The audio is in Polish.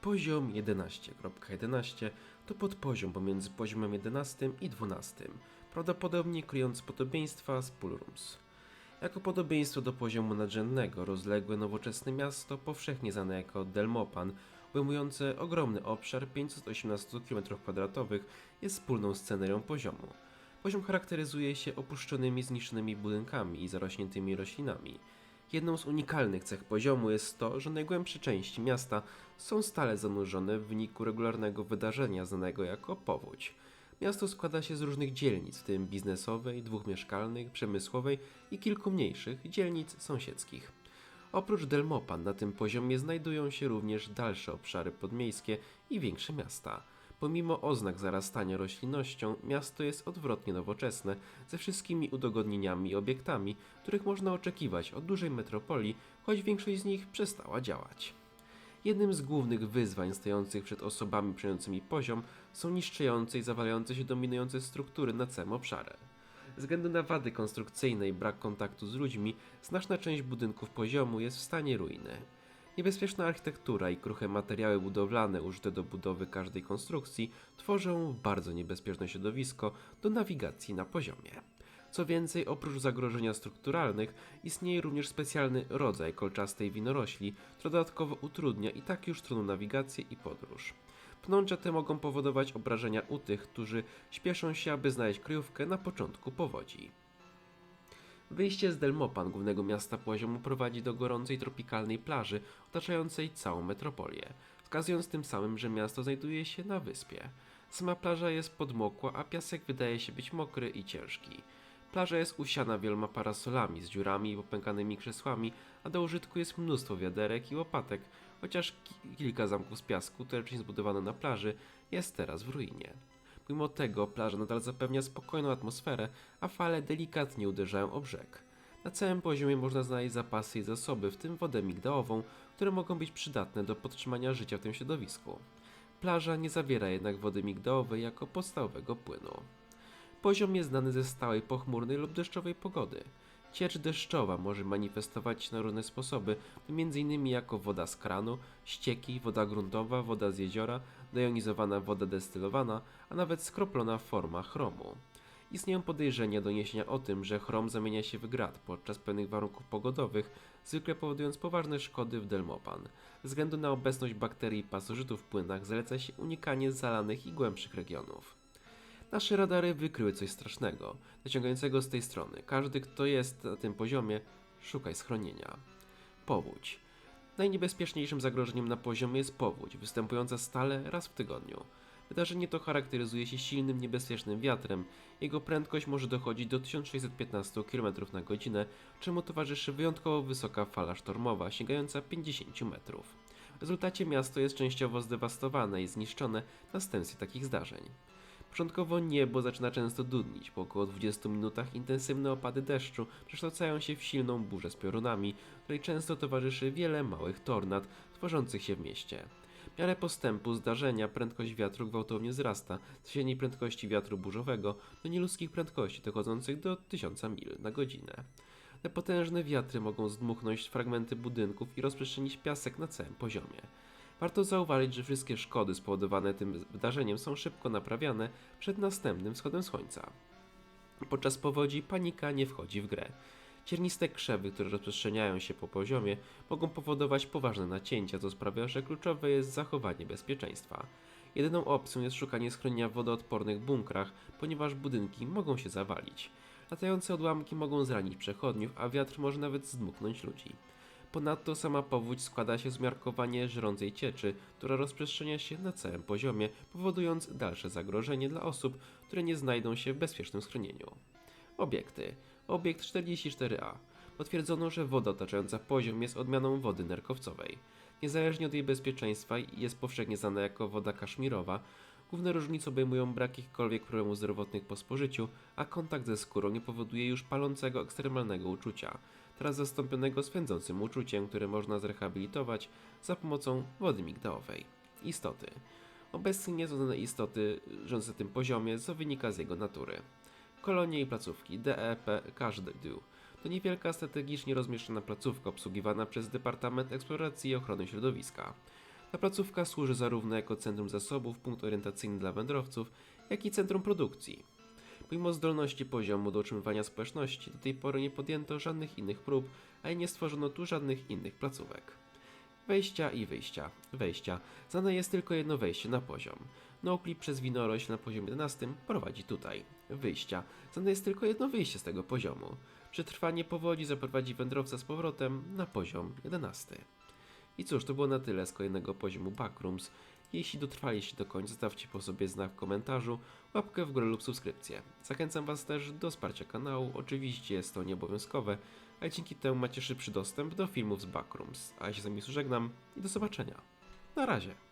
Poziom 11.11 to podpoziom pomiędzy poziomem 11 i 12, prawdopodobnie kryjąc podobieństwa z Pulrums. Jako podobieństwo do poziomu nadrzędnego, rozległe nowoczesne miasto, powszechnie znane jako Delmopan, obejmujące ogromny obszar 518 km2, jest wspólną scenerią poziomu. Poziom charakteryzuje się opuszczonymi, zniszczonymi budynkami i zarośniętymi roślinami. Jedną z unikalnych cech poziomu jest to, że najgłębsze części miasta są stale zanurzone w wyniku regularnego wydarzenia znanego jako powódź. Miasto składa się z różnych dzielnic, w tym biznesowej, dwóch mieszkalnych, przemysłowej i kilku mniejszych dzielnic sąsiedzkich. Oprócz Delmopan na tym poziomie znajdują się również dalsze obszary podmiejskie i większe miasta. Pomimo oznak zarastania roślinnością, miasto jest odwrotnie nowoczesne, ze wszystkimi udogodnieniami i obiektami, których można oczekiwać od dużej metropolii, choć większość z nich przestała działać. Jednym z głównych wyzwań stojących przed osobami przejmującymi poziom są niszczące i zawalające się dominujące struktury na całym obszarze. Ze względu na wady konstrukcyjne i brak kontaktu z ludźmi, znaczna część budynków poziomu jest w stanie ruiny. Niebezpieczna architektura i kruche materiały budowlane użyte do budowy każdej konstrukcji tworzą bardzo niebezpieczne środowisko do nawigacji na poziomie. Co więcej, oprócz zagrożenia strukturalnych, istnieje również specjalny rodzaj kolczastej winorośli, która dodatkowo utrudnia i tak już trudną nawigację i podróż. Pnącza te mogą powodować obrażenia u tych, którzy śpieszą się, aby znaleźć kryjówkę na początku powodzi. Wyjście z Delmopan, głównego miasta poziomu, prowadzi do gorącej tropikalnej plaży otaczającej całą metropolię, wskazując tym samym, że miasto znajduje się na wyspie. Sama plaża jest podmokła, a piasek wydaje się być mokry i ciężki. Plaża jest usiana wieloma parasolami z dziurami i popękanymi krzesłami, a do użytku jest mnóstwo wiaderek i łopatek, chociaż ki- kilka zamków z piasku, które wcześniej zbudowano na plaży, jest teraz w ruinie. Mimo tego plaża nadal zapewnia spokojną atmosferę, a fale delikatnie uderzają o brzeg. Na całym poziomie można znaleźć zapasy i zasoby, w tym wodę migdałową, które mogą być przydatne do podtrzymania życia w tym środowisku. Plaża nie zawiera jednak wody migdałowej jako podstawowego płynu. Poziom jest znany ze stałej pochmurnej lub deszczowej pogody. Ciecz deszczowa może manifestować się na różne sposoby, m.in. jako woda z kranu, ścieki, woda gruntowa, woda z jeziora, dejonizowana woda destylowana, a nawet skroplona forma chromu. Istnieją podejrzenia doniesienia o tym, że chrom zamienia się w grat podczas pewnych warunków pogodowych, zwykle powodując poważne szkody w Delmopan. Ze względu na obecność bakterii i pasożytów w płynach zaleca się unikanie zalanych i głębszych regionów. Nasze radary wykryły coś strasznego, dociągającego z tej strony. Każdy, kto jest na tym poziomie, szukaj schronienia. Powódź. Najniebezpieczniejszym zagrożeniem na poziomie jest powódź, występująca stale raz w tygodniu. Wydarzenie to charakteryzuje się silnym, niebezpiecznym wiatrem. Jego prędkość może dochodzić do 1615 km na godzinę, czemu towarzyszy wyjątkowo wysoka fala sztormowa, sięgająca 50 metrów. W rezultacie miasto jest częściowo zdewastowane i zniszczone następstwie takich zdarzeń. Początkowo niebo zaczyna często dudnić. Po około 20 minutach intensywne opady deszczu przekształcają się w silną burzę z piorunami, której często towarzyszy wiele małych tornad tworzących się w mieście. W miarę postępu zdarzenia prędkość wiatru gwałtownie wzrasta z średniej prędkości wiatru burzowego do nieludzkich prędkości dochodzących do 1000 mil na godzinę. Te potężne wiatry mogą zdmuchnąć fragmenty budynków i rozprzestrzenić piasek na całym poziomie. Warto zauważyć, że wszystkie szkody spowodowane tym wydarzeniem są szybko naprawiane przed następnym wschodem słońca. Podczas powodzi panika nie wchodzi w grę. Cierniste krzewy, które rozprzestrzeniają się po poziomie, mogą powodować poważne nacięcia, co sprawia, że kluczowe jest zachowanie bezpieczeństwa. Jedyną opcją jest szukanie schronienia w wodoodpornych bunkrach, ponieważ budynki mogą się zawalić. Latające odłamki mogą zranić przechodniów, a wiatr może nawet zdmuchnąć ludzi. Ponadto sama powódź składa się z miarkowanie żrącej cieczy, która rozprzestrzenia się na całym poziomie, powodując dalsze zagrożenie dla osób, które nie znajdą się w bezpiecznym schronieniu. Obiekty. Obiekt 44A. Potwierdzono, że woda otaczająca poziom jest odmianą wody nerkowcowej. Niezależnie od jej bezpieczeństwa jest powszechnie znana jako woda kaszmirowa. Główne różnice obejmują brak jakichkolwiek problemów zdrowotnych po spożyciu, a kontakt ze skórą nie powoduje już palącego ekstremalnego uczucia, teraz zastąpionego swędzącym uczuciem, które można zrehabilitować za pomocą wody migdałowej. Istoty. Obecnie nieznane istoty żyjące tym poziomie, co wynika z jego natury. Kolonie i placówki DEP każdy. To niewielka strategicznie rozmieszczona placówka obsługiwana przez Departament Eksploracji i Ochrony Środowiska. Ta placówka służy zarówno jako centrum zasobów, punkt orientacyjny dla wędrowców, jak i centrum produkcji. Pomimo zdolności poziomu do utrzymywania społeczności, do tej pory nie podjęto żadnych innych prób, a i nie stworzono tu żadnych innych placówek. Wejścia i wyjścia. Wejścia. Znane jest tylko jedno wejście na poziom. Noclip przez winorośl na poziomie 11 prowadzi tutaj. Wyjścia. Znane jest tylko jedno wyjście z tego poziomu. Przetrwanie powodzi zaprowadzi wędrowca z powrotem na poziom 11. I cóż, to było na tyle z kolejnego poziomu Backrooms. Jeśli dotrwaliście do końca, zostawcie po sobie znak w komentarzu, łapkę w górę lub subskrypcję. Zachęcam Was też do wsparcia kanału, oczywiście jest to nieobowiązkowe, a dzięki temu macie szybszy dostęp do filmów z Backrooms. A ja się z Wami żegnam i do zobaczenia. Na razie.